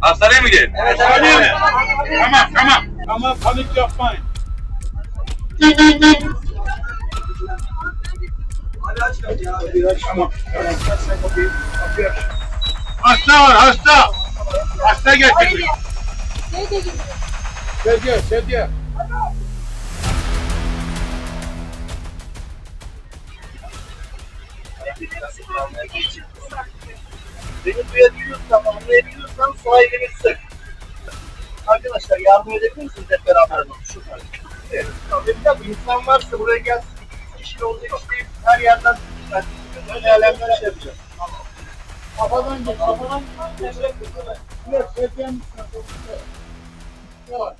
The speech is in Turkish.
Hastaneye mi gidelim? Evet, Hastaneye mi? Tamam tamam. Ama panik yapmayın. Tamam. Hasta var hasta. Hasta getirdik. Sedye sedye. Beni duyabiliyorsan, anlayabiliyorsan sağ elini sık. Arkadaşlar yardım edebilir misiniz hep beraber? Şuradan. Evet. Tamam. Bir insan varsa buraya gelsin. Kişi olacak işte her yerden tutacak. Öyle yerlerden şey yapacağız. Kafadan git kafadan. Evet sedyenin üstüne. Yavaş.